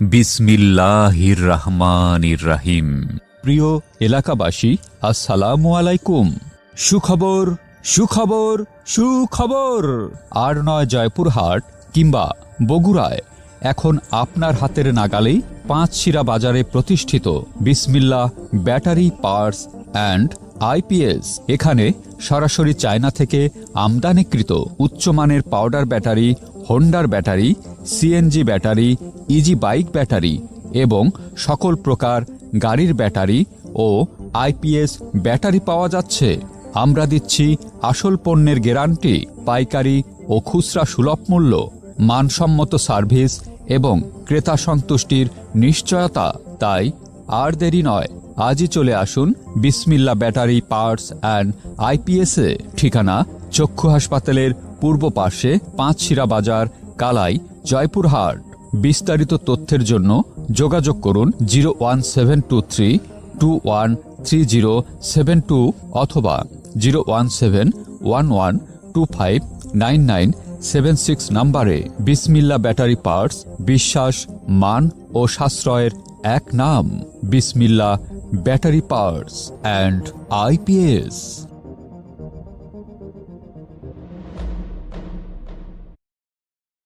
বিসমিল্লাহির রহমানির রাহিম প্রিয় এলাকাবাসী আসসালামু আলাইকুম সুখবর সুখবর সুখবর। আর নয় জয়পুরহাট কিংবা বগুড়ায় এখন আপনার হাতের নাগালেই পাঁচশিরা বাজারে প্রতিষ্ঠিত বিসমিল্লা ব্যাটারি পার্টস অ্যান্ড আইপিএস। এখানে সরাসরি চায়না থেকে আমদানিকৃত উচ্চমানের powder battery হোন্ডার battery CNG battery easy bike battery এবং সকল প্রকার গাড়ির ব্যাটারি ও আইপিএস ব্যাটারি পাওয়া যাচ্ছে। আমরা দিচ্ছি আসল পণ্যের গ্যারান্টি, পাইকারি ও খুচরা সুলভ মূল্য, মানসম্মত সার্ভিস এবং ক্রেতা সন্তুষ্টির নিশ্চয়তা। তাই আর দেরি নয়, আজই চলে আসুন বিসমিল্লা ব্যাটারি পার্টস অ্যান্ড আইপিএসে ঠিকানা চক্ষু হাসপাতালের পূর্ব পাশে পাঁচশিরা বাজার, কালাই, জয়পুরহাট। বিস্তারিত তথ্যের জন্য যোগাযোগ করুন zero one seven two three two one three zero seven two অথবা zero one seven one one two five nine nine seven six নাম্বারে। বিসমিল্লা ব্যাটারি পার্টস, বিশ্বাস, মান ও সাশ্রয়ের এক নাম। বিসমিল্লা ব্যাটারি পার্টস অ্যান্ড আইপিএস